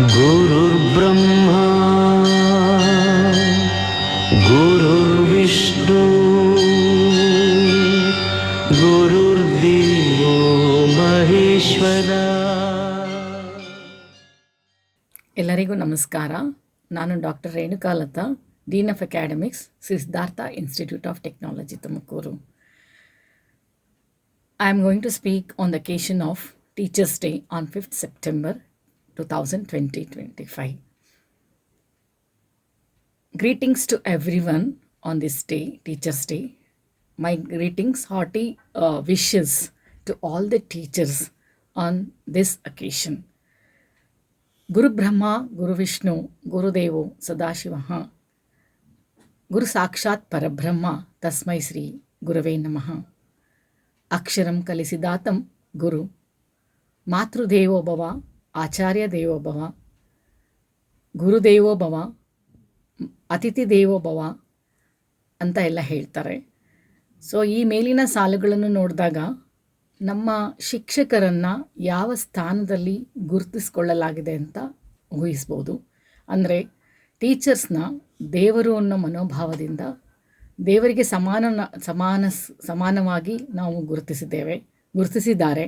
गुरुर्ब्रह्मा गुरुर्विष्णु गुरुर्देवो महेश्वरा ಎಲ್ಲರಿಗೂ ನಮಸ್ಕಾರ ನಾನು doctor Renukalatha dean of academics Siddhartha institute of technology Tumakuru I am going to speak on the occasion of teachers day on fifth September 2020-25. Greetings to everyone on this day, Teacher's Day. My greetings, hearty uh, wishes to all the teachers on this occasion. Guru Brahma, Guru Vishnu, Guru Devo, Sadashivaha, Guru Sakshat Parabrahma, Tasmai Sri Guruve Namaha. Aksharam Kalisidatam, Guru. Matru Devo Bhava, ಆಚಾರ್ಯ ದೇವೋಭವ, ಗುರುದೇವೋಭವ, ಅತಿಥಿ ದೇವೋಭವ ಅಂತ ಎಲ್ಲ ಹೇಳ್ತಾರೆ. So ಈ ಮೇಲಿನ ಸಾಲುಗಳನ್ನು ನೋಡಿದಾಗ ನಮ್ಮ ಶಿಕ್ಷಕರನ್ನು ಯಾವ ಸ್ಥಾನದಲ್ಲಿ ಗುರುತಿಸ್ಕೊಳ್ಳಲಾಗಿದೆ ಅಂತ ಊಹಿಸ್ಬೋದು. ಅಂದರೆ ಟೀಚರ್ಸ್ನ ದೇವರು ಅನ್ನೋ ಮನೋಭಾವದಿಂದ ದೇವರಿಗೆ ಸಮಾನ ಸಮಾನ ಸಮಾನವಾಗಿ ನಾವು ಗುರುತಿಸಿದ್ದೇವೆ, ಗುರುತಿಸಿದ್ದಾರೆ.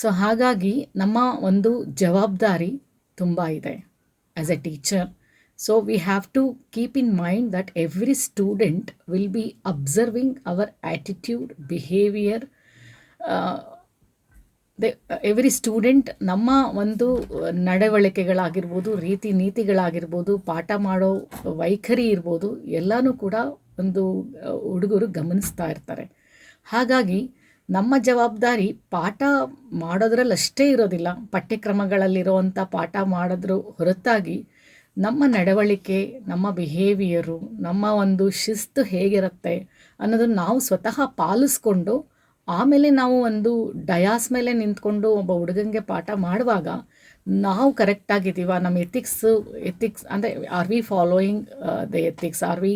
ಸೊ ಹಾಗಾಗಿ ನಮ್ಮ ಒಂದು ಜವಾಬ್ದಾರಿ ತುಂಬ ಇದೆ as a teacher so we have to keep in mind that every student will be observing our attitude behaviour they every student ನಮ್ಮ ಒಂದು ನಡವಳಿಕೆಗಳಾಗಿರ್ಬೋದು, ರೀತಿ ನೀತಿಗಳಾಗಿರ್ಬೋದು, ಪಾಠ ಮಾಡೋ ವೈಖರಿ ಇರ್ಬೋದು, ಎಲ್ಲನೂ ಕೂಡ ಒಂದು ಹುಡುಗರು ಗಮನಿಸ್ತಾ ಇರ್ತಾರೆ. ಹಾಗಾಗಿ ನಮ್ಮ ಜವಾಬ್ದಾರಿ ಪಾಠ ಮಾಡೋದ್ರಲ್ಲಷ್ಟೇ ಇರೋದಿಲ್ಲ. ಪಠ್ಯಕ್ರಮಗಳಲ್ಲಿರುವಂಥ ಪಾಠ ಮಾಡಿದ್ರು ಹೊರತಾಗಿ ನಮ್ಮ ನಡವಳಿಕೆ, ನಮ್ಮ ಬಿಹೇವಿಯರು ನಮ್ಮ ಒಂದು ಶಿಸ್ತು ಹೇಗಿರುತ್ತೆ ಅನ್ನೋದನ್ನು ನಾವು ಸ್ವತಃ ಪಾಲಿಸ್ಕೊಂಡು ಆಮೇಲೆ ನಾವು ಒಂದು ಡಯಾಸ್ ಮೇಲೆ ನಿಂತ್ಕೊಂಡು ಒಬ್ಬ ಹುಡುಗಂಗೆ ಪಾಠ ಮಾಡುವಾಗ ನಾವು ಕರೆಕ್ಟಾಗಿದ್ದೀವ ನಮ್ಮ ಎಥಿಕ್ಸು ಎಥಿಕ್ಸ್ ಅಂದರೆ are we following the ethics are we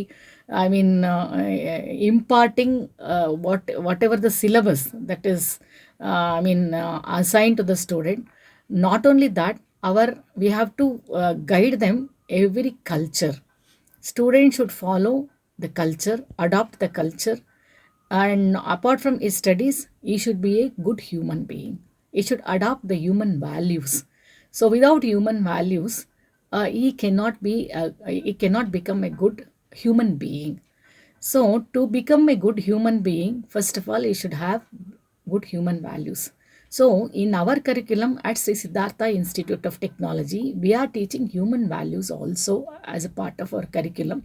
I mean, uh, imparting uh, what whatever the syllabus that is, uh, I mean, assigned to the student. Not only that, our we have to guide them every culture. Students should follow the culture, adopt the culture, and apart from his studies, he should be a good human being. He should adopt the human values. So without human values, uh, he cannot be he cannot become a good human being so to become a good human being first of all he should have good human values so, in our curriculum at Sri Siddhartha Institute of Technology, we are teaching human values also as a part of our curriculum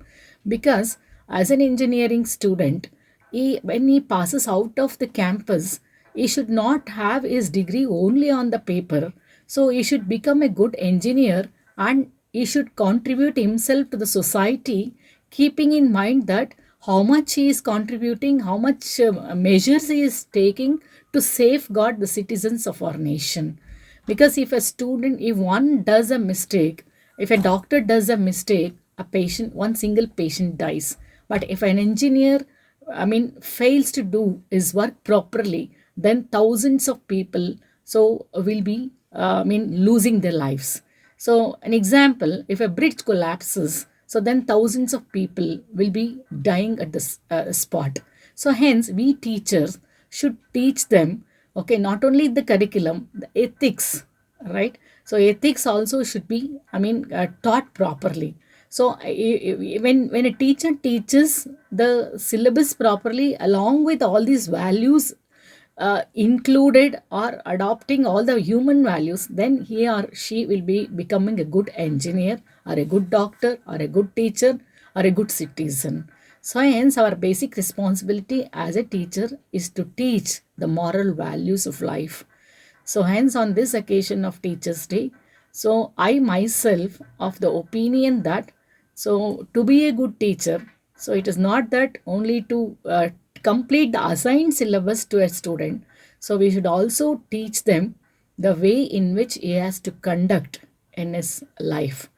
because, as an engineering student, he, when he passes out of the campus, he should not have his degree only on the paper. So, he should become a good engineer and he should contribute himself to the society, keeping in mind that how much he is contributing, how much uh, measures he is taking to safeguard the citizens of our nation. Because if a student, if one does a mistake, if a doctor does a mistake, a patient, one single patient dies. But if an engineer, I mean, fails to do his work properly, then thousands of people so will be, uh, I mean, losing their lives. So, an example, if a bridge collapses, so then thousands of people will be dying at this uh, spot. So, hence, we teachers should teach them, okay, not only the curriculum, the ethics, right? So, ethics also should be, I mean, uh, taught properly. So, when, when a teacher teaches the syllabus properly, along with all these values uh, included or adopting all the human values, then he or she will be becoming a good engineer or a good doctor or a good teacher or a good citizen. So, hence, our basic responsibility as a teacher is to teach the moral values of life. So, hence, on this occasion of Teachers' Day, so I myself of the opinion that so to be a good teacher, so it is not that only to uh, complete the assigned syllabus to a student. So we should also teach them the way in which he has to conduct in his life.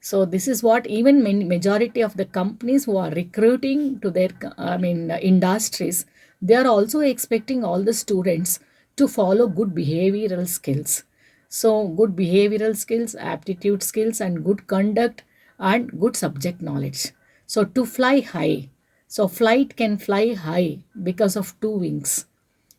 So this is what even majority of the companies who are recruiting to their, I mean, industries, they are also expecting all the students to follow good behavioral skills. So, good behavioral skills, aptitude skills, and good conduct and good subject knowledge. So, to fly high. So, flight can fly high because of two wings.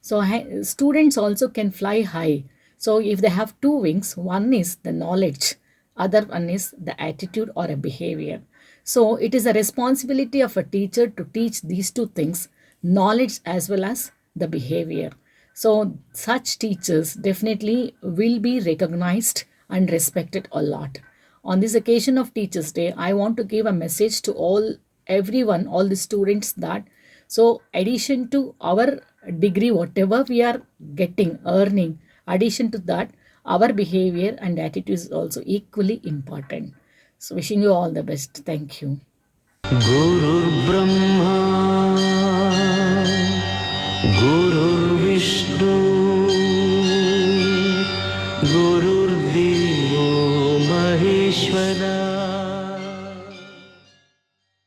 So, students also can fly high. So, if they have two wings, one is the knowledge, other one is the attitude or a behavior. So, it is a responsibility of a teacher to teach these two things knowledge as well as the behavior. So, such teachers definitely will be recognized and respected a lot. On this occasion of Teachers' Day, I want to give a message to all, everyone all the students that. So addition to our degree whatever we are getting earning addition to that our behavior and attitude is also equally important. So wishing you all the best. Thank you. Guru brahma guru vishnu